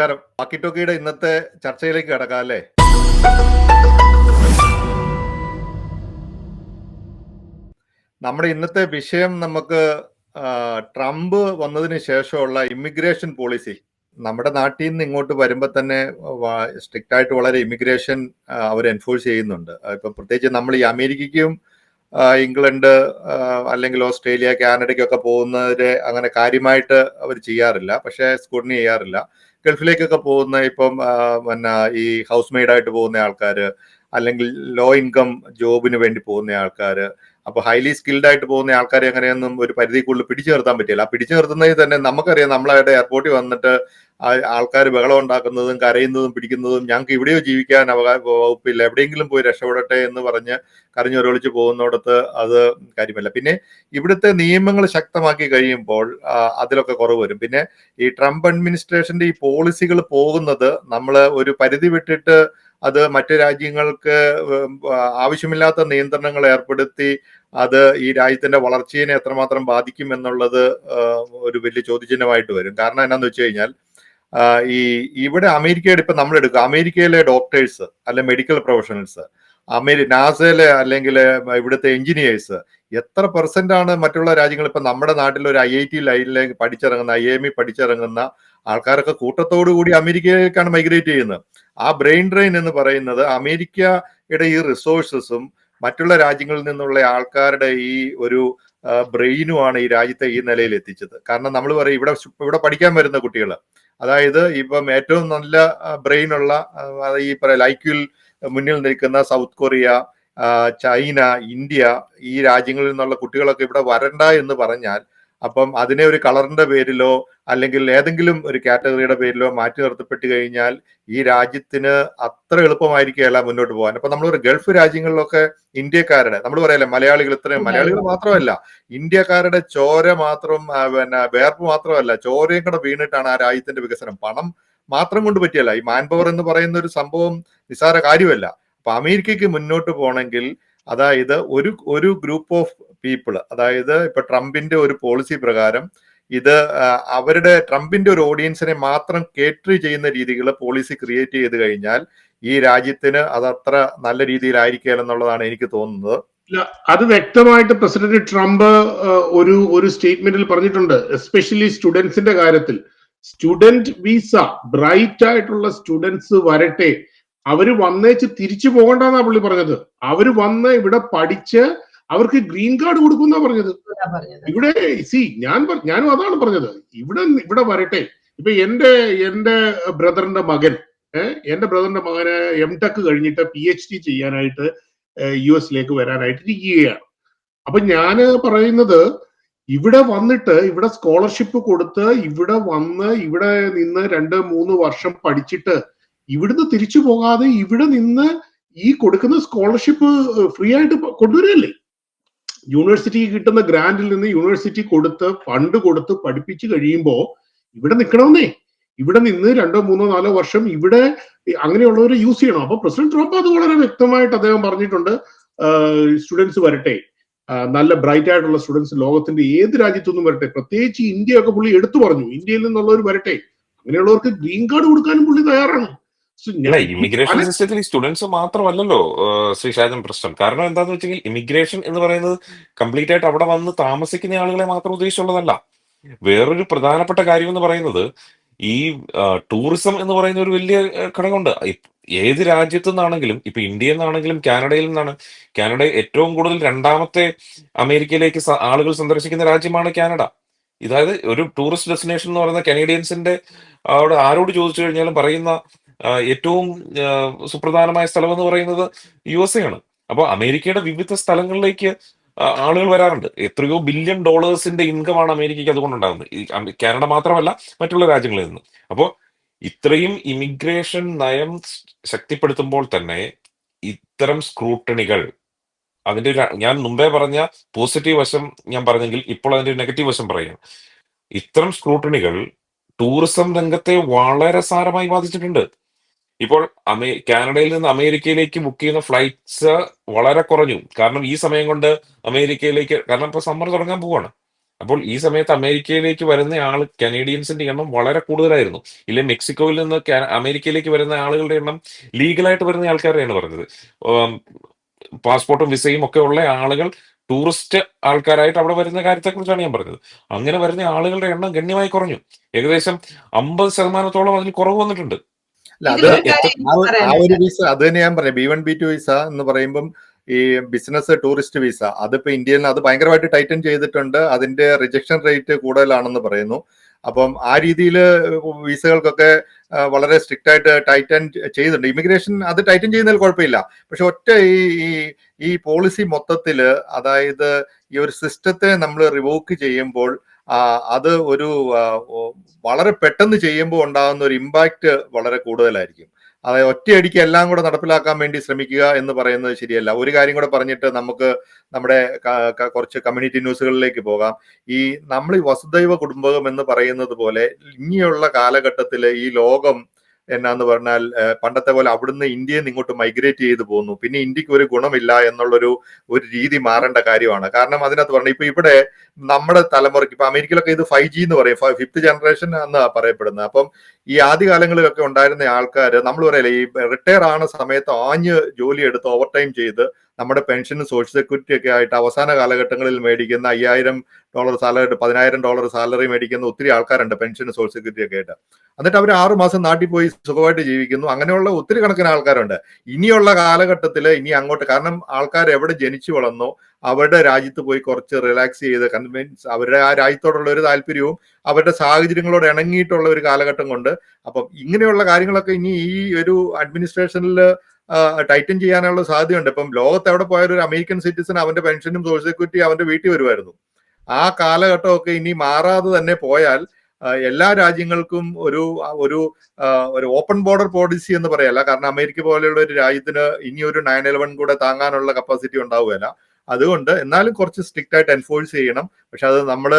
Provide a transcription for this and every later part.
നമസ്കാരം. ബാക്കി ടോക്കിയുടെ ഇന്നത്തെ ചർച്ചയിലേക്ക് കിടക്കാം അല്ലേ? നമ്മുടെ ഇന്നത്തെ വിഷയം നമുക്ക് ട്രംപ് വന്നതിന് ശേഷമുള്ള ഇമിഗ്രേഷൻ പോളിസി. നമ്മുടെ നാട്ടിൽ നിന്ന് ഇങ്ങോട്ട് വരുമ്പോൾ തന്നെ സ്ട്രിക്റ്റ് ആയിട്ട് വളരെ ഇമിഗ്രേഷൻ അവർ എൻഫോഴ്സ് ചെയ്യുന്നുണ്ട്. ഇപ്പൊ പ്രത്യേകിച്ച് നമ്മൾ ഈ അമേരിക്കയ്ക്കും ഇംഗ്ലണ്ട് അല്ലെങ്കിൽ ഓസ്ട്രേലിയ കാനഡയ്ക്കൊക്കെ പോകുന്നവരെ അങ്ങനെ കാര്യമായിട്ട് അവർ ചെയ്യാറില്ല. പക്ഷേ സ്കൂട്ടിനി ചെയ്യാറില്ല. ഗൾഫിലേക്കൊക്കെ പോകുന്ന ഇപ്പം പിന്നെ ഈ ഹൗസ് മെയ്ഡായിട്ട് പോകുന്ന ആൾക്കാർ അല്ലെങ്കിൽ ലോ ഇൻകം ജോബിന് വേണ്ടി പോകുന്ന ആൾക്കാർ അപ്പൊ ഹൈലി സ്കിൽഡ് ആയിട്ട് പോകുന്ന ആൾക്കാരെ അങ്ങനെയൊന്നും ഒരു പരിധിക്കുള്ളിൽ പിടിച്ചു നിർത്താൻ പറ്റില്ല. ആ പിടിച്ചു നിർത്തുന്നതിൽ തന്നെ നമുക്കറിയാം നമ്മളവിടെ എയർപോർട്ടിൽ വന്നിട്ട് ആൾക്കാർ ബഹളം ഉണ്ടാക്കുന്നതും കരയുന്നതും പിടിക്കുന്നതും ഞങ്ങൾക്ക് ഇവിടെയോ ജീവിക്കാൻ അവകാശ വകുപ്പില്ല. എവിടെയെങ്കിലും പോയി രക്ഷപ്പെടട്ടെ എന്ന് പറഞ്ഞ് കരഞ്ഞൊരൊളിച്ച് പോകുന്നിടത്ത് അത് കാര്യമല്ല. പിന്നെ ഇവിടുത്തെ നിയമങ്ങൾ ശക്തമാക്കി കഴിയുമ്പോൾ അതിലൊക്കെ കുറവ് വരും. പിന്നെ ഈ ട്രംപ് അഡ്മിനിസ്ട്രേഷന്റെ ഈ പോളിസികൾ പോകുന്നത് നമ്മൾ ഒരു പരിധി വിട്ടിട്ട് അത് മറ്റു രാജ്യങ്ങൾക്ക് ആവശ്യമില്ലാത്ത നിയന്ത്രണങ്ങൾ ഏർപ്പെടുത്തി അത് ഈ രാജ്യത്തിന്റെ വളർച്ചയെ എത്രമാത്രം ബാധിക്കും എന്നുള്ളത് ഒരു വലിയ ചോദ്യചിഹ്നമായിട്ട് വരും. കാരണം എന്നാന്ന് വെച്ച് കഴിഞ്ഞാൽ ഈ ഇവിടെ അമേരിക്കയുടെ ഇപ്പൊ നമ്മൾ എടുക്കുക അമേരിക്കയിലെ ഡോക്ടേഴ്സ് അല്ലെ മെഡിക്കൽ പ്രൊഫഷണൽസ് അമേരി നാസയിലെ അല്ലെങ്കിൽ ഇവിടുത്തെ എഞ്ചിനീയേഴ്സ് എത്ര പെർസെന്റ് ആണ് മറ്റുള്ള രാജ്യങ്ങൾ ഇപ്പൊ നമ്മുടെ നാട്ടിൽ ഒരു ഐ ഐ ടി ലൈനിലേക്ക് പഠിച്ചിറങ്ങുന്ന ഐ എം ഇ പഠിച്ചിറങ്ങുന്ന ആൾക്കാരൊക്കെ കൂട്ടത്തോടു കൂടി അമേരിക്കയിലേക്കാണ് മൈഗ്രേറ്റ് ചെയ്യുന്നത്. ആ ബ്രെയിൻ ഡ്രെയിൻ എന്ന് പറയുന്നത് അമേരിക്കയുടെ ഈ റിസോഴ്സസും മറ്റുള്ള രാജ്യങ്ങളിൽ നിന്നുള്ള ആൾക്കാരുടെ ഈ ഒരു ബ്രെയിനുമാണ് ഈ രാജ്യത്തെ ഈ നിലയിൽ എത്തിച്ചത്. കാരണം നമ്മൾ പറയും ഇവിടെ ഇവിടെ പഠിക്കാൻ വരുന്ന കുട്ടികൾ അതായത് ഇപ്പം ഏറ്റവും നല്ല ബ്രെയിൻ ഉള്ള ഈ പറയാം ഐക്യുൽ മുന്നിൽ നിൽക്കുന്ന സൗത്ത് കൊറിയ ചൈന ഇന്ത്യ ഈ രാജ്യങ്ങളിൽ നിന്നുള്ള കുട്ടികളൊക്കെ ഇവിടെ വരണ്ട എന്ന് പറഞ്ഞാൽ അപ്പം അതിനെ ഒരു കളറിന്റെ പേരിലോ അല്ലെങ്കിൽ ഏതെങ്കിലും ഒരു കാറ്റഗറിയുടെ പേരിലോ മാറ്റി നിർത്തപ്പെട്ട് കഴിഞ്ഞാൽ ഈ രാജ്യത്തിന് അത്ര എളുപ്പമായിരിക്കുകയല്ല മുന്നോട്ട് പോകാൻ. അപ്പൊ നമ്മൾ ഒരു ഗൾഫ് രാജ്യങ്ങളിലൊക്കെ ഇന്ത്യക്കാരുടെ നമ്മൾ പറയല്ലേ മലയാളികൾ ഇത്രയും മലയാളികൾ മാത്രമല്ല ഇന്ത്യക്കാരുടെ ചോര മാത്രം പിന്നെ വേർപ്പ് മാത്രമല്ല ചോരയും കൂടെ വീണിട്ടാണ് ആ രാജ്യത്തിന്റെ വികസനം. പണം മാത്രം കൊണ്ട് പറ്റിയല്ല. ഈ മാൻപവർ എന്ന് പറയുന്ന ഒരു സംഭവം നിസ്സാര കാര്യമല്ല. അപ്പൊ അമേരിക്കയ്ക്ക് മുന്നോട്ട് പോകണമെങ്കിൽ അതായത് ഒരു ഒരു ഗ്രൂപ്പ് ഓഫ് പീപ്പിൾ അതായത് ഇപ്പൊ ട്രംപിന്റെ ഒരു പോളിസി പ്രകാരം ഇത് അവരുടെ ട്രംപിന്റെ ഒരു ഓഡിയൻസിനെ മാത്രം കേറ്ററി ചെയ്യുന്ന രീതികൾ പോളിസി ക്രിയേറ്റ് ചെയ്ത് കഴിഞ്ഞാൽ ഈ രാജ്യത്തിന് അത് അത്ര നല്ല രീതിയിലായിരിക്കില്ല എന്നുള്ളതാണ് എനിക്ക് തോന്നുന്നത്. അത് വ്യക്തമായിട്ട് പ്രസിഡന്റ് ട്രംപ് ഒരു ഒരു സ്റ്റേറ്റ്മെന്റിൽ പറഞ്ഞിട്ടുണ്ട്. എസ്പെഷ്യലി സ്റ്റുഡൻസിന്റെ കാര്യത്തിൽ. സ്റ്റുഡന്റ് വിസ ബ്രൈറ്റ് ആയിട്ടുള്ള സ്റ്റുഡൻസ് വരട്ടെ. അവർ വന്നേച്ച് തിരിച്ചു പോകണ്ടെന്നാ പുള്ളി പറഞ്ഞത്. അവർ വന്ന് ഇവിടെ പഠിച്ച് അവർക്ക് ഗ്രീൻ കാർഡ് കൊടുക്കുന്ന പറഞ്ഞത്. ഇവിടെ സി ഞാൻ ഞാനും അതാണ് പറഞ്ഞത്. ഇവിടെ ഇവിടെ വരട്ടെ. ഇപ്പൊ എന്റെ എന്റെ ബ്രദറിന്റെ മകൻ എന്റെ ബ്രദറിന്റെ മകന് എം ടെക് കഴിഞ്ഞിട്ട് പി എച്ച് ഡി ചെയ്യാനായിട്ട് യു എസിലേക്ക് വരാനായിട്ട് ഇരിക്കുകയാണ്. അപ്പൊ ഞാൻ പറയുന്നത് ഇവിടെ വന്നിട്ട് ഇവിടെ സ്കോളർഷിപ്പ് കൊടുത്ത് ഇവിടെ വന്ന് ഇവിടെ നിന്ന് രണ്ട് മൂന്ന് വർഷം പഠിച്ചിട്ട് ഇവിടുന്ന് തിരിച്ചു പോകാതെ ഇവിടെ നിന്ന് ഈ കൊടുക്കുന്ന സ്കോളർഷിപ്പ് ഫ്രീ ആയിട്ട് കൊണ്ടുവരല്ലേ യൂണിവേഴ്സിറ്റിക്ക് കിട്ടുന്ന ഗ്രാന്റിൽ നിന്ന് യൂണിവേഴ്സിറ്റി കൊടുത്ത് ഫണ്ട് കൊടുത്ത് പഠിപ്പിച്ചു കഴിയുമ്പോൾ ഇവിടെ നിൽക്കണമെന്നേ ഇവിടെ നിന്ന് രണ്ടോ മൂന്നോ നാലോ വർഷം ഇവിടെ അങ്ങനെയുള്ളവരെ യൂസ് ചെയ്യണം. അപ്പൊ പ്രസിഡന്റ് ട്രംപ് അത് വളരെ വ്യക്തമായിട്ട് അദ്ദേഹം പറഞ്ഞിട്ടുണ്ട്. സ്റ്റുഡൻസ് വരട്ടെ. നല്ല ബ്രൈറ്റ് ആയിട്ടുള്ള സ്റ്റുഡൻസ് ലോകത്തിന്റെ ഏത് രാജ്യത്തുനിന്നും വരട്ടെ. പ്രത്യേകിച്ച് ഇന്ത്യയൊക്കെ പുള്ളി എടുത്തു പറഞ്ഞു. ഇന്ത്യയിൽ നിന്നുള്ളവർ വരട്ടെ. അങ്ങനെയുള്ളവർക്ക് ഗ്രീൻ കാർഡ് കൊടുക്കാനും പുള്ളി തയ്യാറാണ്. So, അല്ല ഞാൻ- ഇമിഗ്രേഷൻ പല- സിസ്റ്റത്തിൽ ഈ സ്റ്റുഡൻസ് മാത്രമല്ലല്ലോ ഏഹ് ശ്രീ ഷാജൻ പ്രശ്നം. കാരണം എന്താന്ന് വെച്ചെങ്കിൽ ഇമിഗ്രേഷൻ എന്ന് പറയുന്നത് കംപ്ലീറ്റ് ആയിട്ട് അവിടെ വന്ന് താമസിക്കുന്ന ആളുകളെ മാത്രം ഉദ്ദേശിച്ചുള്ളതല്ല. വേറൊരു പ്രധാനപ്പെട്ട കാര്യം എന്ന് പറയുന്നത് ഈ ടൂറിസം എന്ന് പറയുന്ന ഒരു വലിയ ഏഹ്, ഘടകമുണ്ട്. ഇ- ഏത് രാജ്യത്തു നിന്നാണെങ്കിലും ഇപ്പൊ ഇന്ത്യയിൽ നിന്നാണെങ്കിലും കാനഡയിൽ നിന്നാണ് കാനഡ ഏറ്റവും കൂടുതൽ രണ്ടാമത്തെ അമേരിക്കയിലേക്ക് സ- ആളുകൾ സന്ദർശിക്കുന്ന രാജ്യമാണ് കാനഡ. ഇതായത് ഒരു ടൂറിസ്റ്റ് ഡെസ്റ്റിനേഷൻ എന്ന് പറയുന്ന കനേഡിയൻസിന്റെ അവിടെ ആരോട് ചോദിച്ചു കഴിഞ്ഞാലും പറയുന്ന ഏറ്റവും സുപ്രധാനമായ സ്ഥലം എന്ന് പറയുന്നത് യു എസ് എ ആണ്. അപ്പോൾ അമേരിക്കയുടെ വിവിധ സ്ഥലങ്ങളിലേക്ക് ആളുകൾ വരാറുണ്ട്. എത്രയോ ബില്യൺ ഡോളേഴ്സിന്റെ ഇൻകമാണ് അമേരിക്കയ്ക്ക് അതുകൊണ്ടുണ്ടാകുന്നത്. കാനഡ മാത്രമല്ല മറ്റുള്ള രാജ്യങ്ങളിൽ നിന്ന്. അപ്പോൾ ഇത്രയും ഇമിഗ്രേഷൻ നയം ശക്തിപ്പെടുത്തുമ്പോൾ തന്നെ ഇത്തരം സ്ക്രൂട്ടണികൾ അതിന്റെ ഞാൻ മുമ്പേ പറഞ്ഞ പോസിറ്റീവ് വശം ഞാൻ പറഞ്ഞെങ്കിൽ ഇപ്പോൾ അതിന്റെ നെഗറ്റീവ് വശം പറയാം ഇത്തരം സ്ക്രൂട്ടണികൾ ടൂറിസം രംഗത്തെ വളരെ സാരമായി ബാധിച്ചിട്ടുണ്ട്. ഇപ്പോൾ അമേ കാനഡയിൽ നിന്ന് അമേരിക്കയിലേക്ക് ബുക്ക് ചെയ്യുന്ന ഫ്ലൈറ്റ്സ് വളരെ കുറഞ്ഞു. കാരണം ഈ സമയം കൊണ്ട് അമേരിക്കയിലേക്ക് കാരണം ഇപ്പൊ സമ്മർ തുടങ്ങാൻ പോവാണ്. അപ്പോൾ ഈ സമയത്ത് അമേരിക്കയിലേക്ക് വരുന്ന ആൾ കനേഡിയൻസിന്റെ എണ്ണം വളരെ കൂടുതലായിരുന്നു. ഇല്ലെ മെക്സിക്കോയിൽ നിന്ന് അമേരിക്കയിലേക്ക് വരുന്ന ആളുകളുടെ എണ്ണം ലീഗലായിട്ട് വരുന്ന ആൾക്കാരെയാണ് പറഞ്ഞത്. പാസ്പോർട്ടും വിസയും ഒക്കെ ഉള്ള ആളുകൾ ടൂറിസ്റ്റ് ആൾക്കാരായിട്ട് അവിടെ വരുന്ന കാര്യത്തെക്കുറിച്ചാണ് ഞാൻ പറഞ്ഞത്. അങ്ങനെ വരുന്ന ആളുകളുടെ എണ്ണം ഗണ്യമായി കുറഞ്ഞു. ഏകദേശം അമ്പത് ശതമാനത്തോളം അതിൽ കുറവ് വന്നിട്ടുണ്ട്. അത് ആ ഒരു- വിസ അത് തന്നെ ഞാൻ പറഞ്ഞു B one B two visa എന്ന് പറയുമ്പം ഈ ബിസിനസ് ടൂറിസ്റ്റ് വിസ അതിപ്പോ ഇന്ത്യയിൽ അത് ഭയങ്കരമായിട്ട് ടൈറ്റൻ ചെയ്തിട്ടുണ്ട്. അതിന്റെ റിജക്ഷൻ റേറ്റ് കൂടുതലാണെന്ന് പറയുന്നു. അപ്പം ആ രീതിയിൽ വിസകൾക്കൊക്കെ വളരെ സ്ട്രിക്റ്റ് ആയിട്ട് ടൈറ്റൻ ചെയ്തിട്ടുണ്ട്. ഇമിഗ്രേഷൻ അത് ടൈറ്റൻ ചെയ്യുന്നതിൽ കുഴപ്പമില്ല. പക്ഷെ ഒറ്റ ഈ ഈ പോളിസി മൊത്തത്തിൽ അതായത് ഈ ഒരു സിസ്റ്റത്തെ നമ്മൾ റിവോക്ക് ചെയ്യുമ്പോൾ അത് ഒരു വളരെ പെട്ടെന്ന് ചെയ്യുമ്പോൾ ഉണ്ടാകുന്ന ഒരു ഇമ്പാക്റ്റ് വളരെ കൂടുതലായിരിക്കും. അതായത് ഒറ്റയടിക്ക് എല്ലാം കൂടെ നടപ്പിലാക്കാൻ വേണ്ടി ശ്രമിക്കുക എന്ന് പറയുന്നത് ശരിയല്ല. ഒരു കാര്യം കൂടെ പറഞ്ഞിട്ട് നമുക്ക് നമ്മുടെ കുറച്ച് കമ്മ്യൂണിറ്റി ന്യൂസുകളിലേക്ക് പോകാം. ഈ നമ്മൾ ഈ വസുദൈവ കുടുംബകം എന്ന് പറയുന്നത് പോലെ ഇനിയുള്ള കാലഘട്ടത്തിൽ ഈ ലോകം എന്നാന്ന് പറഞ്ഞാൽ പണ്ടത്തെ പോലെ അവിടുന്ന് ഇന്ത്യയിൽ നിന്ന് ഇങ്ങോട്ട് മൈഗ്രേറ്റ് ചെയ്തു പോകുന്നു പിന്നെ ഇന്ത്യയ്ക്ക് ഒരു ഗുണമില്ല എന്നുള്ളൊരു ഒരു രീതി മാറേണ്ട കാര്യമാണ്. കാരണം അതിനകത്ത് പറഞ്ഞു ഇപ്പൊ ഇവിടെ നമ്മുടെ തലമുറയ്ക്ക് ഇപ്പൊ അമേരിക്കയിലൊക്കെ ഇത് ഫൈവ് ജി എന്ന് പറയും. ഫിഫ്ത്ത് ജനറേഷൻ എന്ന് പറയപ്പെടുന്നത്. അപ്പം ഈ ആദ്യകാലങ്ങളിലൊക്കെ ഉണ്ടായിരുന്ന ആൾക്കാർ നമ്മൾ പറയല്ലേ ഈ റിട്ടയർ ആണ് സമയത്ത് ആഞ്ഞ് ജോലി എടുത്ത് ഓവർ ടൈം ചെയ്ത് നമ്മുടെ പെൻഷനും സോഷ്യൽ സെക്യൂരിറ്റി ഒക്കെ ആയിട്ട് അവസാന കാലഘട്ടങ്ങളിൽ മേടിക്കുന്ന അയ്യായിരം ഡോളർ സാലറി പതിനായിരം ഡോളർ സാലറി മേടിക്കുന്ന ഒത്തിരി ആൾക്കാരുണ്ട് പെൻഷനും സോഷ്യൽ സെക്യൂരിറ്റി ഒക്കെ ആയിട്ട്. എന്നിട്ട് അവർ ആറു മാസം നാട്ടിൽ പോയി സുഖമായിട്ട് ജീവിക്കുന്നു. അങ്ങനെയുള്ള ഒത്തിരി കണക്കിന് ആൾക്കാരുണ്ട്. ഇനിയുള്ള കാലഘട്ടത്തിൽ ഇനി അങ്ങോട്ട് കാരണം ആൾക്കാർ എവിടെ ജനിച്ചു വളർന്നോ അവരുടെ രാജ്യത്ത് പോയി കുറച്ച് റിലാക്സ് ചെയ്ത് കൺവിൻസ് അവരുടെ ആ രാജ്യത്തോടുള്ള ഒരു താല്പര്യവും അവരുടെ സാഹചര്യങ്ങളോട് ഇണങ്ങിയിട്ടുള്ള ഒരു കാലഘട്ടം കൊണ്ട് അപ്പം ഇങ്ങനെയുള്ള കാര്യങ്ങളൊക്കെ ഇനി ഈ ഒരു അഡ്മിനിസ്ട്രേഷനിൽ ടൈറ്റൻ ചെയ്യാനുള്ള സാധ്യതയുണ്ട്. ഇപ്പം ലോകത്ത് എവിടെ പോയാലും ഒരു അമേരിക്കൻ സിറ്റിസൺ അവന്റെ പെൻഷനും സോഷ്യൽ സെക്യൂരിറ്റി അവന്റെ വീട്ടിൽ വരുമായിരുന്നു. ആ കാലഘട്ടമൊക്കെ ഇനി മാറാതെ തന്നെ പോയാൽ എല്ലാ രാജ്യങ്ങൾക്കും ഒരു ഒരു ഒരു ഓപ്പൺ ബോർഡർ പോളിസി എന്ന് പറയല്ല കാരണം അമേരിക്ക പോലെയുള്ള ഒരു രാജ്യത്തിന് ഇനി ഒരു നയൻ ഇലവൻ കൂടെ താങ്ങാനുള്ള കപ്പാസിറ്റി ഉണ്ടാവുകയില്ല. അതുകൊണ്ട് എന്നാലും കുറച്ച് സ്ട്രിക്റ്റ് ആയിട്ട് എൻഫോഴ്സ് ചെയ്യണം. പക്ഷെ അത് നമ്മൾ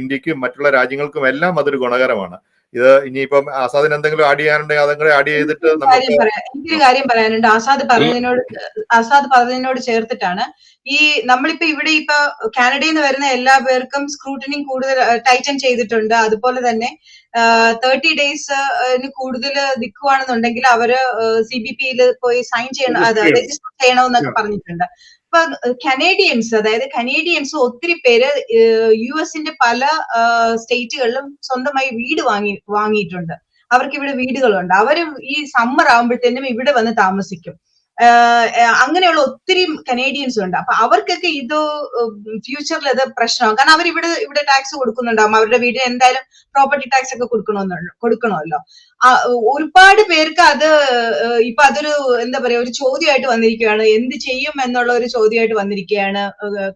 ഇന്ത്യക്കും മറ്റുള്ള രാജ്യങ്ങൾക്കും എല്ലാം അതൊരു ഗുണകരമാണ്. ഇത് ഇനിയിപ്പം ആസാദിന് എന്തെങ്കിലും ആഡ് ചെയ്യാനുണ്ടെങ്കിൽ അതും ആഡ് ചെയ്തിട്ട് എനിക്കൊരു നമുക്ക് കാര്യം കാര്യം പറയാനുണ്ട്. ആസാദ് പറഞ്ഞതിനോട് ആസാദ് പറഞ്ഞതിനോട് ചേർത്തിട്ടാണ് ഈ നമ്മളിപ്പോ ഇവിടെ ഇപ്പൊ കാനഡയിൽ നിന്ന് വരുന്ന എല്ലാ പേർക്കും സ്ക്രൂട്ടനിങ് കൂടുതൽ ടൈറ്റൻ ചെയ്തിട്ടുണ്ട്. അതുപോലെ തന്നെ തേർട്ടി ഡേയ്സ് കൂടുതൽ നിൽക്കുവാണെന്നുണ്ടെങ്കിൽ അവർ സി ബി പിയിൽ പോയി സൈൻ ചെയ്യണം അത്. രജിസ്റ്റർ ചെയ്യണമെന്നൊക്കെ പറഞ്ഞിട്ടുണ്ട്. ഇപ്പൊ കനേഡിയൻസ് അതായത് കനേഡിയൻസ് ഒത്തിരി പേര് യു എസിന്റെ പല സ്റ്റേറ്റുകളിലും സ്വന്തമായി വീട് വാങ്ങി വാങ്ങിയിട്ടുണ്ട്. അവർക്ക് ഇവിടെ വീടുകളുണ്ട്. അവരും ഈ സമ്മർ ആകുമ്പോഴത്തേനും ഇവിടെ വന്ന് താമസിക്കും. അങ്ങനെയുള്ള ഒത്തിരി കനേഡിയൻസ് ഉണ്ട്. അപ്പൊ അവർക്കൊക്കെ ഇത് ഫ്യൂച്ചറിൽ അത് പ്രശ്നമാണ് കാരണം അവർ ഇവിടെ ഇവിടെ ടാക്സ് കൊടുക്കുന്നുണ്ടാവും. അവരുടെ വീടിന് എന്തായാലും പ്രോപ്പർട്ടി ടാക്സ് ഒക്കെ കൊടുക്കണമെന്നുണ്ട് കൊടുക്കണമല്ലോ. ഒരുപാട് പേർക്ക് അത് ഇപ്പൊ അതൊരു എന്താ പറയാ ഒരു ചോദ്യമായിട്ട് വന്നിരിക്കുകയാണ്. എന്ത് ചെയ്യും എന്നുള്ള ഒരു ചോദ്യമായിട്ട് വന്നിരിക്കുകയാണ്.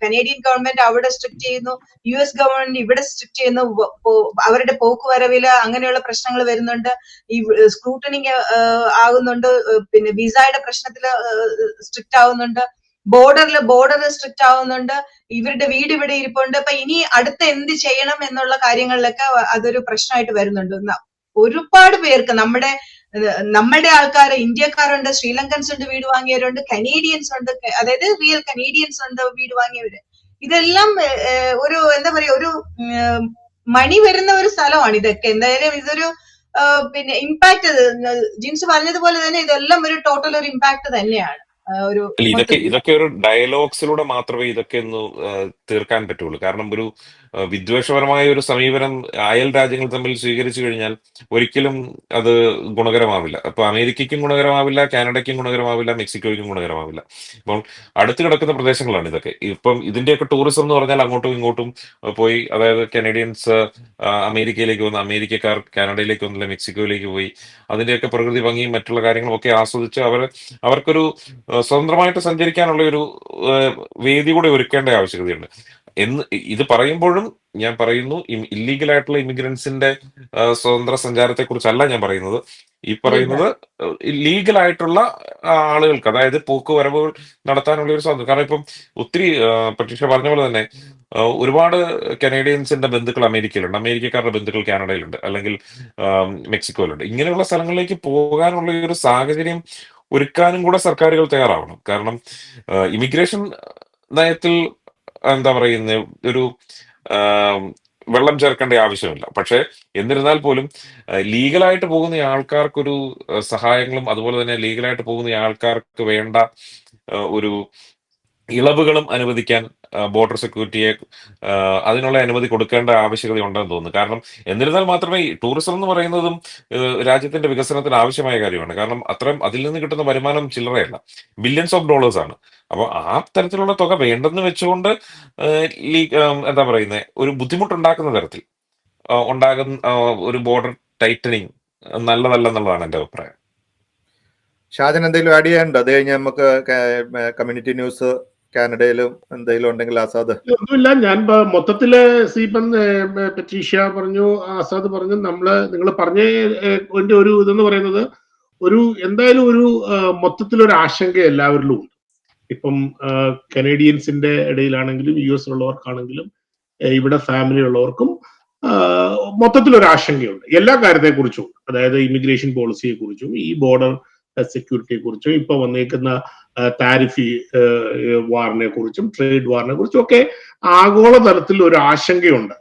കനേഡിയൻ ഗവൺമെന്റ് അവിടെ സ്ട്രിക്ട് ചെയ്യുന്നു. യു എസ് ഗവൺമെന്റ് ഇവിടെ സ്ട്രിക്ട് ചെയ്യുന്നു. അവരുടെ പോക്കുവരവിൽ അങ്ങനെയുള്ള പ്രശ്നങ്ങൾ വരുന്നുണ്ട്. ഈ സ്ക്രൂട്ടനിങ് ആകുന്നുണ്ട്. പിന്നെ വിസയുടെ പ്രശ്നത്തിൽ സ്ട്രിക്റ്റ് ആവുന്നുണ്ട്. ബോർഡറിൽ ബോർഡർ സ്ട്രിക്റ്റ് ആവുന്നുണ്ട്. ഇവരുടെ വീട് ഇവിടെ ഇരിപ്പുണ്ട്. അപ്പൊ ഇനി അടുത്ത എന്ത് ചെയ്യണം എന്നുള്ള കാര്യങ്ങളിലൊക്കെ അതൊരു പ്രശ്നമായിട്ട് വരുന്നുണ്ട്. ഒരുപാട് പേർക്ക് നമ്മുടെ നമ്മുടെ ആൾക്കാർ ഇന്ത്യക്കാരുണ്ട് ശ്രീലങ്കൻസ് ഉണ്ട് വീട് വാങ്ങിയവരുണ്ട് കനേഡിയൻസ് ഉണ്ട് അതായത് റിയൽ കനേഡിയൻസ് ഉണ്ട് വീട് വാങ്ങിയവര്. ഇതെല്ലാം ഒരു എന്താ പറയാ ഒരു മണി വരുന്ന ഒരു സ്ഥലമാണ് ഇതൊക്കെ. എന്തായാലും ഇതൊരു പിന്നെ ഇമ്പാക്ട് ജിൻസ് പറഞ്ഞതുപോലെ തന്നെ ഇതെല്ലാം ഒരു ടോട്ടൽ ഒരു ഇമ്പാക്ട് തന്നെയാണ്. ഒരു ഇതൊക്കെ ഇതൊക്കെ ഒരു ഡയലോഗ്സിലൂടെ മാത്രമേ ഇതൊക്കെ ഒന്ന് തീർക്കാൻ പറ്റുള്ളൂ. കാരണം ഒരു വിദ്വേഷപരമായ ഒരു സമീപനം അയൽ രാജ്യങ്ങൾ തമ്മിൽ സ്വീകരിച്ചു കഴിഞ്ഞാൽ ഒരിക്കലും അത് ഗുണകരമാവില്ല. അപ്പൊ അമേരിക്കയ്ക്കും ഗുണകരമാവില്ല കാനഡയ്ക്കും ഗുണകരമാവില്ല മെക്സിക്കോയ്ക്കും ഗുണകരമാവില്ല. അപ്പോൾ അടുത്ത് കിടക്കുന്ന പ്രദേശങ്ങളാണ് ഇതൊക്കെ. ഇപ്പം ഇതിന്റെയൊക്കെ ടൂറിസം എന്ന് പറഞ്ഞാൽ അങ്ങോട്ടും ഇങ്ങോട്ടും പോയി അതായത് കനേഡിയൻസ് അമേരിക്കയിലേക്ക് വന്ന് അമേരിക്കക്കാർ കാനഡയിലേക്ക് വന്നില്ല മെക്സിക്കോയിലേക്ക് പോയി അതിന്റെയൊക്കെ പ്രകൃതി ഭംഗിയും മറ്റുള്ള കാര്യങ്ങളും ഒക്കെ ആസ്വദിച്ച് അവർ അവർക്കൊരു സ്വതന്ത്രമായിട്ട് സഞ്ചരിക്കാനുള്ള ഒരു വേദി കൂടെ ഒരുക്കേണ്ട ആവശ്യകതയുണ്ട്. എന്ന് ഇത് പറയുമ്പോഴും ഞാൻ പറയുന്നു ഇല്ലീഗൽ ആയിട്ടുള്ള ഇമിഗ്രൻസിന്റെ സ്വതന്ത്ര സഞ്ചാരത്തെ കുറിച്ചല്ല ഞാൻ പറയുന്നത്. ഈ പറയുന്നത് ലീഗൽ ആയിട്ടുള്ള ആ, ആളുകൾക്ക് അതായത് പോക്കുവരവുകൾ നടത്താനുള്ള ഒരു സ്വാതന്ത്ര്യം കാരണം ഇപ്പം ഒത്തിരി ആ, പ്രതീക്ഷ പറഞ്ഞ പോലെ തന്നെ ആ, ഒരുപാട് കനേഡിയൻസിന്റെ ബന്ധുക്കൾ അമേരിക്കയിലുണ്ട്. അമേരിക്കക്കാരുടെ ബന്ധുക്കൾ കാനഡയിലുണ്ട്. അല്ലെങ്കിൽ ആ, മെക്സിക്കോയിലുണ്ട്. ഇങ്ങനെയുള്ള സ്ഥലങ്ങളിലേക്ക് പോകാനുള്ള ഈ ഒരു സാഹചര്യം ഒരുക്കാനും കൂടെ സർക്കാരുകൾ തയ്യാറാവണം. കാരണം ഇമിഗ്രേഷൻ നയത്തിൽ എന്താ പറയുന്ന ഒരു വെള്ളം ചേർക്കേണ്ട ആവശ്യമില്ല. പക്ഷെ എന്നിരുന്നാൽ പോലും ലീഗലായിട്ട് പോകുന്ന ആൾക്കാർക്കൊരു സഹായങ്ങളും അതുപോലെ തന്നെ ലീഗലായിട്ട് പോകുന്ന ആൾക്കാർക്ക് വേണ്ട ഒരു ഇളവുകളും അനുവദിക്കാൻ ബോർഡർ സെക്യൂരിറ്റിയെ അതിനുള്ള അനുമതി കൊടുക്കേണ്ട ആവശ്യകത ഉണ്ടെന്ന് തോന്നുന്നു. കാരണം എന്നിരുന്നാൽ മാത്രമേ ടൂറിസം എന്ന് പറയുന്നതും രാജ്യത്തിന്റെ വികസനത്തിന് ആവശ്യമായ കാര്യമാണ്. കാരണം അത്രയും അതിൽ നിന്ന് കിട്ടുന്ന വരുമാനം ചില്ലറയല്ല. ബില്യൺസ് ഓഫ് ഡോളേഴ്സ് ആണ്. അപ്പോൾ ആ തരത്തിലുള്ള തുക വേണ്ടെന്ന് വെച്ചുകൊണ്ട് എന്താ പറയുന്നത് ഒരു ബുദ്ധിമുട്ടുണ്ടാക്കുന്ന തരത്തിൽ ഉണ്ടാകുന്ന ഒരു ബോർഡർ ടൈറ്റനിങ് നല്ലതല്ല എന്നുള്ളതാണ് എന്റെ അഭിപ്രായം. ഷാജൻ എന്തെങ്കിലും ആഡ് ചെയ്യാനുണ്ടോ? അത് കഴിഞ്ഞ് നമുക്ക് കമ്മ്യൂണിറ്റി ന്യൂസ് കാനഡയിലും എന്തെങ്കിലും ഉണ്ടെങ്കിൽ ആസാദ്. ഒന്നുമില്ല ഞാൻ മൊത്തത്തിൽ സീപ്പൻ പറ്റീഷ പറഞ്ഞു ആസാദ് പറഞ്ഞു നമ്മൾ നിങ്ങൾ പറഞ്ഞ ഒരു ഇതെന്ന് പറയുന്നത് ഒരു എന്തായാലും ഒരു മൊത്തത്തിലൊരു ആശങ്ക എല്ലാവരിലും ഉണ്ട്. ഇപ്പം കനേഡിയൻസിന്റെ ഇടയിലാണെങ്കിലും യു എസ് ഉള്ളവർക്കാണെങ്കിലും ഇവിടെ ഫാമിലി ഉള്ളവർക്കും മൊത്തത്തിലൊരു ആശങ്കയുണ്ട്. എല്ലാ കാര്യത്തെക്കുറിച്ചും അതായത് ഇമിഗ്രേഷൻ പോളിസിയെ കുറിച്ചും ഈ ബോർഡർ സെക്യൂരിറ്റിയെ കുറിച്ചും ഇപ്പൊ വന്നേക്കുന്ന താരിഫ് വാറിനെ കുറിച്ചും ട്രേഡ് വാറിനെ കുറിച്ചും ഒക്കെ ആഗോളതലത്തിൽ ഒരു ആശങ്കയുണ്ട്.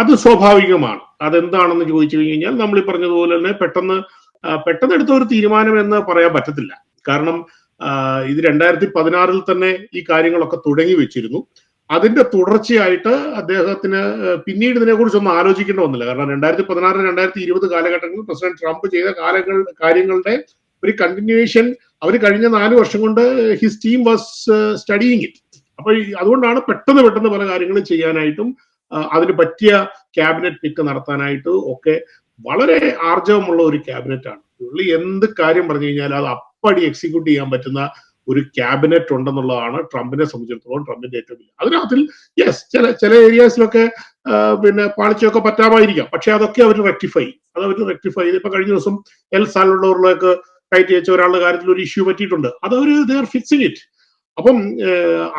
അത് സ്വാഭാവികമാണ്. അതെന്താണെന്ന് ചോദിച്ചു കഴിഞ്ഞാൽ നമ്മൾ ഈ പറഞ്ഞതുപോലെ തന്നെ പെട്ടെന്ന് പെട്ടെന്ന് എടുത്ത ഒരു തീരുമാനം എന്ന് പറയാൻ പറ്റത്തില്ല. കാരണം ഇത് രണ്ടായിരത്തി പതിനാറിൽ തന്നെ ഈ കാര്യങ്ങളൊക്കെ തുടങ്ങി വെച്ചിരുന്നു. അതിന്റെ തുടർച്ചയായിട്ട് അദ്ദേഹത്തിന് പിന്നീട് ഇതിനെക്കുറിച്ചൊന്നും ആലോചിക്കേണ്ട വന്നില്ല. കാരണം രണ്ടായിരത്തി പതിനാറ് രണ്ടായിരത്തി ഇരുപത് കാലഘട്ടങ്ങളിൽ പ്രസിഡന്റ് ട്രംപ് ചെയ്ത കാലങ്ങൾ കാര്യങ്ങളുടെ ഒരു കണ്ടിന്യൂവേഷൻ അവർ കഴിഞ്ഞ നാല് വർഷം കൊണ്ട് his team was studying it അപ്പൊ അതുകൊണ്ടാണ് പെട്ടെന്ന് പെട്ടെന്ന് പല കാര്യങ്ങളും ചെയ്യാനായിട്ടും അതിന് പറ്റിയ ക്യാബിനറ്റ് പിക്ക് നടത്താനായിട്ട് ഒക്കെ വളരെ ആർജവമുള്ള ഒരു ക്യാബിനറ്റ് ആണ്. പുള്ളി എന്ത് കാര്യം പറഞ്ഞു കഴിഞ്ഞാൽ അത് അപ്പടി എക്സിക്യൂട്ട് ചെയ്യാൻ പറ്റുന്ന ഒരു ക്യാബിനറ്റ് ഉണ്ടെന്നുള്ളതാണ് ട്രംപിനെ സംബന്ധിച്ചിടത്തോളം ട്രംപിന്റെ ഏറ്റവും വലിയ അതിനകത്തിൽ യെസ് ചില ചില ഏരിയാസിലൊക്കെ പിന്നെ പാളിച്ചയൊക്കെ പറ്റാമായിരിക്കാം. പക്ഷെ അതൊക്കെ അവർ റെക്ടിഫൈ അത് അവർ റെക്ടിഫൈ ചെയ്ത്. ഇപ്പൊ കഴിഞ്ഞ ദിവസം എൽ സാൽവഡോറിലേക്ക് കയറ്റി വെച്ച ഒരാളുടെ കാര്യത്തിൽ ഒരു ഇഷ്യൂ പറ്റിയിട്ടുണ്ട്. അത് അവർ ദർ ഫിക്സിങ് ഇറ്റ് അപ്പം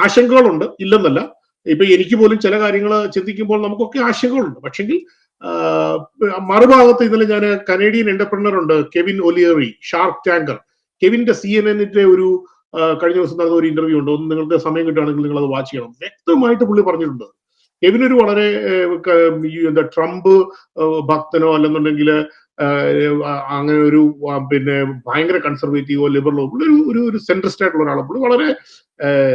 ആശങ്കകളുണ്ട്. ഇല്ലെന്നല്ല. ഇപ്പൊ എനിക്ക് പോലും ചില കാര്യങ്ങൾ ചിന്തിക്കുമ്പോൾ നമുക്കൊക്കെ ആശങ്കകളുണ്ട്. പക്ഷെങ്കിൽ മറുഭാഗത്ത് ഇന്നലെ ഞാൻ കനേഡിയൻ എന്റർപ്രണർ ഉണ്ട് കെവിൻ ഒലിയറി ഷാർക്ക് ടാങ്കർ കെവിന്റെ സി എൻ എന്നിന്റെ ഒരു കഴിഞ്ഞ ദിവസം നടന്ന ഒരു ഇന്റർവ്യൂ ഉണ്ട്. ഒന്ന് നിങ്ങൾക്ക് സമയം കിട്ടുകയാണെങ്കിൽ നിങ്ങൾ അത് വാച്ച് ചെയ്യണം. വ്യക്തമായിട്ട് പുള്ളി പറഞ്ഞിട്ടുണ്ട്. ഒരു വളരെ എന്താ ട്രംപ് ഭക്തനോ അല്ലെന്നുണ്ടെങ്കിൽ അങ്ങനെ ഒരു പിന്നെ ഭയങ്കര കൺസർവേറ്റീവോ ലിബറലോ ഒരു ഒരു ഒരു സെൻട്രിസ്റ്റ് ആയിട്ടുള്ള പുള്ളി വളരെ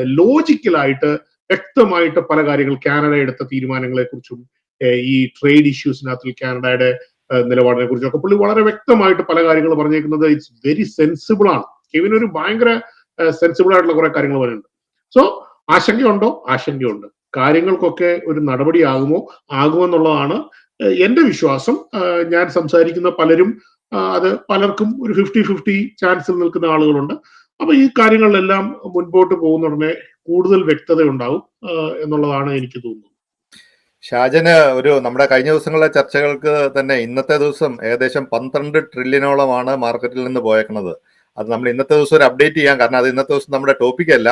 ലോജിക്കലായിട്ട് വ്യക്തമായിട്ട് പല കാര്യങ്ങൾ കാനഡ എടുത്ത തീരുമാനങ്ങളെ കുറിച്ചും ഈ ട്രേഡ് ഇഷ്യൂസിനകത്തിൽ കാനഡയുടെ നിലപാടിനെ കുറിച്ചും ഒക്കെ പുള്ളി വളരെ വ്യക്തമായിട്ട് പല കാര്യങ്ങൾ പറഞ്ഞേക്കുന്നത് ഇറ്റ്സ് വെരി സെൻസിബിൾ ആണ് കെവിൻ ഒരു ഭയങ്കര സെൻസിബിൾ ആയിട്ടുള്ള കുറെ കാര്യങ്ങൾ പറയുന്നുണ്ട്. സോ ആശങ്കയുണ്ടോ? ആശങ്കയുണ്ട്. കാര്യങ്ങൾക്കൊക്കെ ഒരു നടപടിയാകുമോ? ആകുമെന്നുള്ളതാണ് എന്റെ വിശ്വാസം. ഞാൻ സംസാരിക്കുന്ന പലരും അത് പലർക്കും ഒരു ഫിഫ്റ്റി ഫിഫ്റ്റി ചാൻസിൽ നിൽക്കുന്ന ആളുകളുണ്ട്. അപ്പൊ ഈ കാര്യങ്ങളിലെല്ലാം മുൻപോട്ട് പോകുന്ന ഉടനെ കൂടുതൽ വ്യക്തത ഉണ്ടാവും എന്നുള്ളതാണ് എനിക്ക് തോന്നുന്നത്. ഷാജന് ഒരു നമ്മുടെ കഴിഞ്ഞ ദിവസങ്ങളിലെ ചർച്ചകൾക്ക് തന്നെ ഇന്നത്തെ ദിവസം ഏകദേശം പന്ത്രണ്ട് ട്രില്യനോളമാണ് മാർക്കറ്റിൽ നിന്ന് പോയേക്കുന്നത്. അത് നമ്മൾ ഇന്നത്തെ ദിവസം ഒരു അപ്ഡേറ്റ് ചെയ്യാം. കാരണം അത് ഇന്നത്തെ ദിവസം നമ്മുടെ ടോപ്പിക് അല്ല.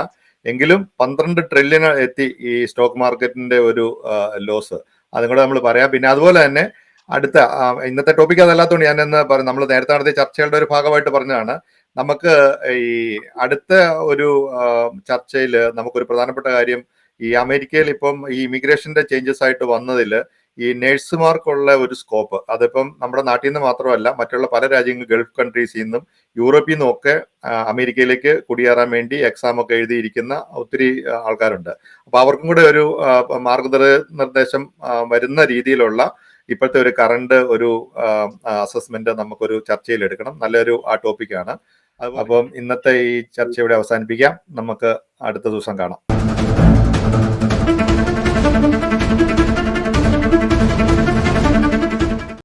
എങ്കിലും പന്ത്രണ്ട് ട്രില്യൺ എത്തി ഈ സ്റ്റോക്ക് മാർക്കറ്റിന്റെ ഒരു ലോസ് അതും കൂടെ നമ്മൾ പറയാം. പിന്നെ അതുപോലെ തന്നെ അടുത്ത ഇന്നത്തെ ടോപ്പിക് അതല്ലാത്തതുകൊണ്ട് ഞാൻ എന്ന് പറഞ്ഞു നമ്മൾ നേരത്തെ നടത്തിയ ചർച്ചകളുടെ ഒരു ഭാഗമായിട്ട് പറഞ്ഞതാണ്. നമുക്ക് ഈ അടുത്ത ഒരു ചർച്ചയിൽ നമുക്കൊരു പ്രധാനപ്പെട്ട കാര്യം ഈ അമേരിക്കയിൽ ഇപ്പം ഈ ഇമിഗ്രേഷന്റെ ചേഞ്ചസ് ആയിട്ട് വന്നതിൽ ഈ നഴ്സുമാർക്കുള്ള ഒരു സ്കോപ്പ് അതിപ്പം നമ്മുടെ നാട്ടിൽ നിന്ന് മാത്രമല്ല മറ്റുള്ള പല രാജ്യങ്ങളും ഗൾഫ് കൺട്രീസിൽ നിന്നും യൂറോപ്പിൽ നിന്നും ഒക്കെ അമേരിക്കയിലേക്ക് കുടിയേറാൻ വേണ്ടി എക്സാം ഒക്കെ എഴുതിയിരിക്കുന്ന ഒത്തിരി ആൾക്കാരുണ്ട്. അപ്പൊ അവർക്കും കൂടെ ഒരു മാർഗനിർദ്ദേശം നിർദ്ദേശം വരുന്ന രീതിയിലുള്ള ഇപ്പോഴത്തെ ഒരു കറണ്ട് ഒരു അസസ്മെന്റ് നമുക്കൊരു ചർച്ചയിൽ എടുക്കണം. നല്ലൊരു ആ ടോപ്പിക്കാണ് അപ്പം ഇന്നത്തെ ഈ ചർച്ച ഇവിടെ അവസാനിപ്പിക്കാം. നമുക്ക് അടുത്ത ദിവസം കാണാം.